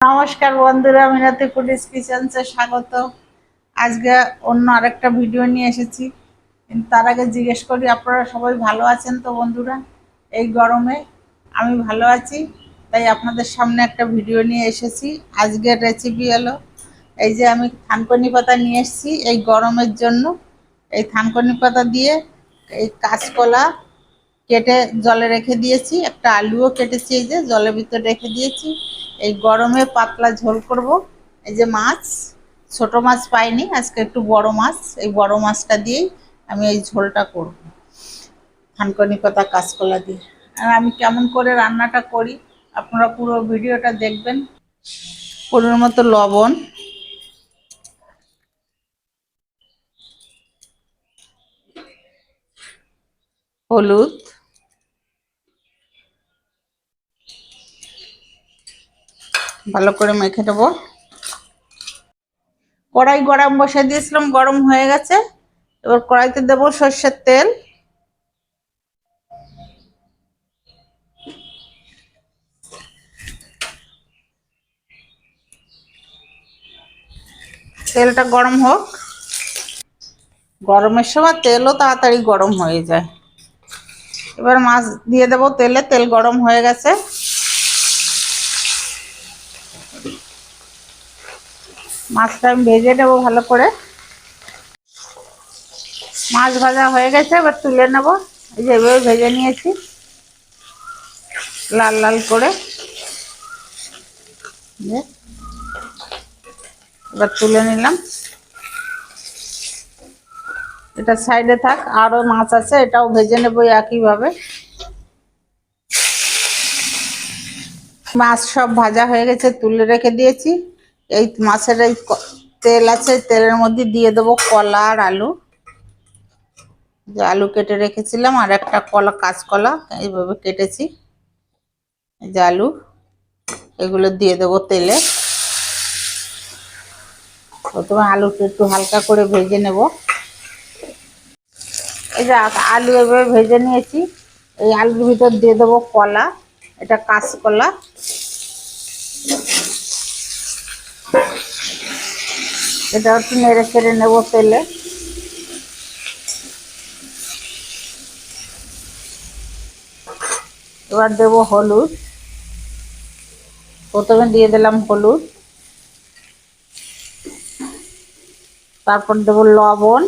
নমস্কার বন্ধুরা, মিনাতি ফুডিস কিচেন্সে স্বাগত। আজকে অন্য আরেকটা ভিডিও নিয়ে এসেছি। তার আগে জিজ্ঞেস করি, আপনারা সবাই ভালো আছেন তো বন্ধুরা? এই গরমে আমি ভালো আছি, তাই আপনাদের সামনে একটা ভিডিও নিয়ে এসেছি। আজকের রেসিপি হলো, এই যে আমি থানকনি পাতা নিয়ে এসেছি, এই গরমের জন্য। এই থানকনি পাতা দিয়ে এই কাঁচকলা কেটে জলে রেখে দিয়েছি, একটা আলুও কেটেছি এই যে, জলের ভিতরে রেখে দিয়েছি। এই গরমে পাতলা ঝোল করব। এই যে মাছ, ছোট মাছ পাইনি, আজকে একটু বড় মাছ, এই বড় মাছটা দিয়েই আমি এই ঝোলটা করব। থানকনি পাতা কাঁচকলা দিয়ে। আর আমি কেমন করে রান্নাটা করি, আপনারা পুরো ভিডিওটা দেখবেন। পুরোর মতো লবণ। হলুদ। ভালো করে মেখে দেবো কড়াই গরম বসে দিয়েছিলাম, গরম হয়ে গেছে। এবার কড়াইতে দেবো সর্ষের তেল। তেলটা গরম হোক। গরমের সময় তেলও তাড়াতাড়ি গরম হয়ে যায়। এবার মাছ দিয়ে দেবো তেলে, তেল গরম হয়ে গেছে। মাছটা আমি ভেজে নেব ভালো করে। মাছ ভাজা হয়ে গেছে, এবার তুলে নেব। এই যে এভাবে ভেজে নিয়েছি, লাল লাল করে। এবার তুলে নিলাম। এটা সাইডে থাক আরও মাছ আছে, এটাও ভেজে নেব একইভাবে। মাছ সব ভাজা হয়ে গেছে, তুলে রেখে দিয়েছি। এই মাছের এই তেল আছে, তেলের মধ্যে দিয়ে দেবো কলা আর আলু। যে আলু কেটে রেখেছিলাম, আর একটা কলা, কাঁচকলা, এইভাবে কেটেছি। যে আলু, এগুলো দিয়ে দেবো তেলে। প্রথমে আলুটা একটু হালকা করে ভেজে নেব। এই যে আলু এভাবে ভেজে নিয়েছি। এই আলুর ভিতর দিয়ে দেবো কলা, এটা কাঁচকলা। এটা একটু নেড়ে ছেড়ে নেব তেলে এবার দেব হলুদ। প্রথমে দিয়ে দিলাম হলুদ। তারপর দেব লবণ।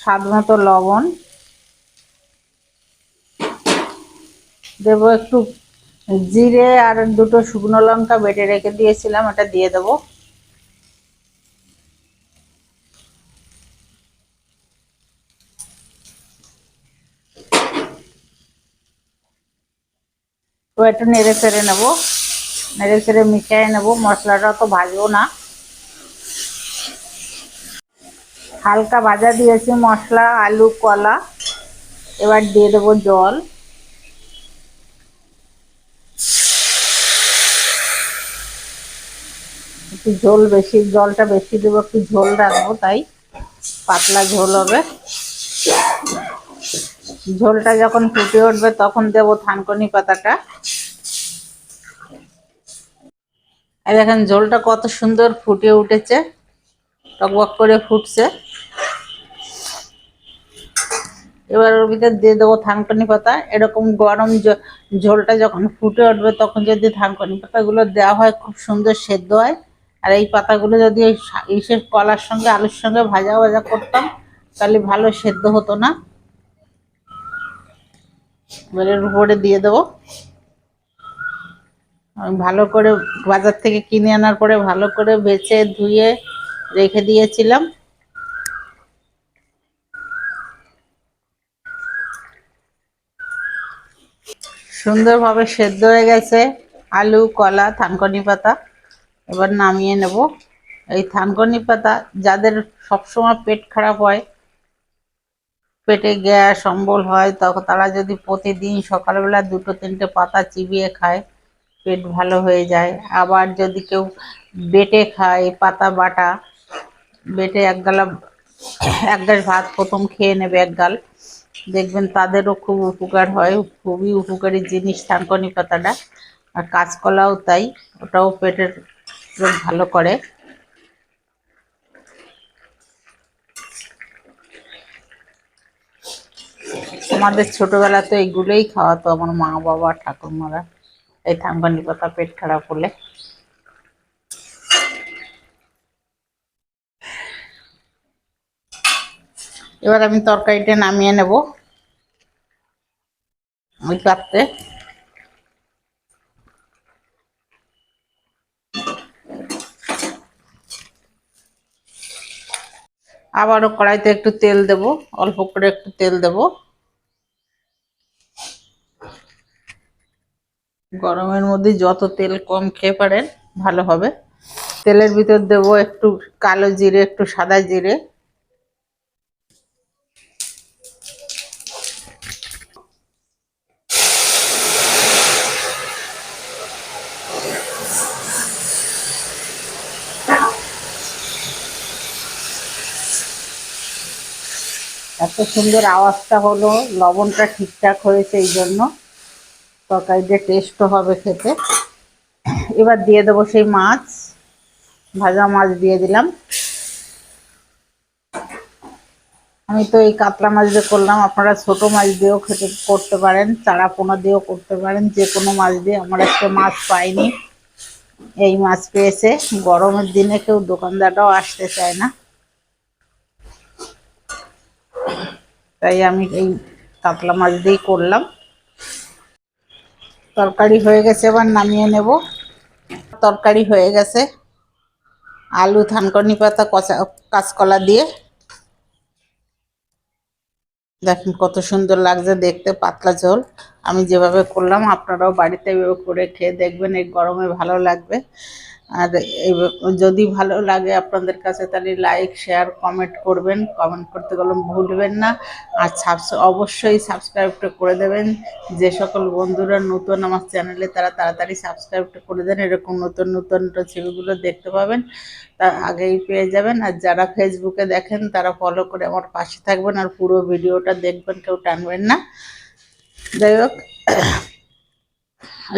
স্বাদ মতো লবণ। দেব একটু জিরে আর দুটো শুকনো লঙ্কা বেটে রেখে দিয়েছিলাম এটা দিয়ে দেবো। তো একটু নেড়ে ফেড়ে নেব। নেড়ে ফেড়ে মিশিয়ে নেব। মশলাটা তো ভাজবো না। হালকা ভাজা দিয়েছি মশলা, আলু, কলা। এবার দিয়ে দেবো জল। একটু ঝোল বেশি, জলটা বেশি দেবো, একটু ঝোল রাখব, তাই পাতলা ঝোল হবে। ঝোলটা যখন ফুটে উঠবে, তখন দেবো থানকনি পাতাটা। আর দেখেন, ঝোলটা কত সুন্দর ফুটে উঠেছে। টকবক করে ফুটছে। এবার ওর ভিতর দিয়ে দেবো থানকনি পাতা। এরকম গরম ঝোলটা যখন ফুটে উঠবে, তখন যদি থানকনি পাতাগুলো দেওয়া হয়, খুব সুন্দর সেদ্ধ হয়। আর এই পাতাগুলো যদি ইসের কলার সঙ্গে, আলুর সঙ্গে ভাজা ভাজা করতাম, তাহলে ভালো সেদ্ধ হতো না। এর উপরে দিয়ে দেবো। আমি ভালো করে বাজার থেকে কিনে আনার পরে ভালো করে বেছে ধুয়ে রেখে দিয়েছিলাম। সুন্দরভাবে সেদ্ধ হয়ে গেছে আলু, কলা, থানকনি পাতা। এবার নামিয়ে নেব। এই থানকনি পাতা যাদের সবসময় পেট খারাপ হয় পেটে গ্যাস, অম্বল হয় তখন তারা যদি প্রতিদিন সকালবেলা দুটো, তিনটে পাতা চিবিয়ে খায়, পেট ভালো হয়ে যায়। আবার যদি কেউ বেটে খায়, পাতা বাটা, বেটে এক গালা, এক গাছ ভাত প্রথম খেয়ে নেবে এক গাল। দেখবেন তাদেরও খুব উপকার হয়, খুবই উপকারী জিনিস থানকনি পাতাটা আর কাঁচকলাও তাই, ওটাও পেটের ভালো করে। আমাদের ছোটবেলা তো এইগুলোই খাওয়াতো আমার মা, বাবা, ঠাকুরমারা। এই থানবানি পাতা পেট খারাপ হলে। এবার আমি তরকারিটা নামিয়ে নেব। ওই পাত্রে। আবারও কড়াইতে একটু তেল দেব, অল্প করে একটু তেল দেব। গরমের মধ্যে যত তেল কম খেয়ে পারেন, ভালো হবে। তেলের ভিতর দেব একটু কালো জিরে, একটু সাদা জিরে। এত সুন্দর আওয়াজটা হলো, লবণটা ঠিকঠাক হয়েছে এই জন্য। তরকারিটা টেস্টও হবে খেতে। এবার দিয়ে দেবো সেই মাছ। ভাজা মাছ দিয়ে দিলাম। আমি তো এই কাতলা মাছ দিয়ে করলাম। আপনারা ছোট মাছ দিয়েও খেতে করতে পারেন, চারা পোনা দিয়েও করতে পারেন। যে কোনো মাছ দিয়ে। আমার একটা মাছ পাইনি। এই মাছ পেয়েছে। গরমের দিনে কেউ দোকানদাররাও আসতে চায় না। তাই আমি এই কাতলা মাছ দিয়েই করলাম। তরকারি হয়ে গেছে, এবার নামিয়ে নেব। তরকারি হয়ে গেছে। আলু থানকনি পাতা, কচা, কাঁচকলা দিয়ে। দেখেন কত সুন্দর লাগছে দেখতে, পাতলা ঝোল। আমি যেভাবে করলাম, আপনারাও বাড়িতে করে খেয়ে দেখবেন, এই গরমে ভালো লাগবে। আর যদি ভালো লাগে আপনাদের কাছে তাহলে লাইক শেয়ার কমেন্ট করবেন। কমেন্ট করতে গেলে ভুলবেন না। আর সাবস অবশ্যই সাবস্ক্রাইবটা করে দেবেন। যে সকল বন্ধুরা নতুন আমার চ্যানেলে তারা তাড়াতাড়ি সাবস্ক্রাইবটা করে দেন। এরকম নতুন নতুন ছবিগুলো দেখতে পাবেন। তা আগেই পেয়ে যাবেন। আর যারা ফেসবুকে দেখেন, তারা ফলো করে আমার পাশে থাকবেন। আর পুরো ভিডিওটা দেখবেন, কেউ টানবেন না। যাই হোক।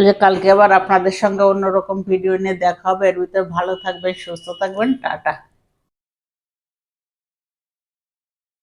যে কালকে আবার আপনাদের সঙ্গে অন্যরকম ভিডিও নিয়ে দেখা হবে। এর ভিতরে ভালো থাকবেন, সুস্থ থাকবেন, টাটা।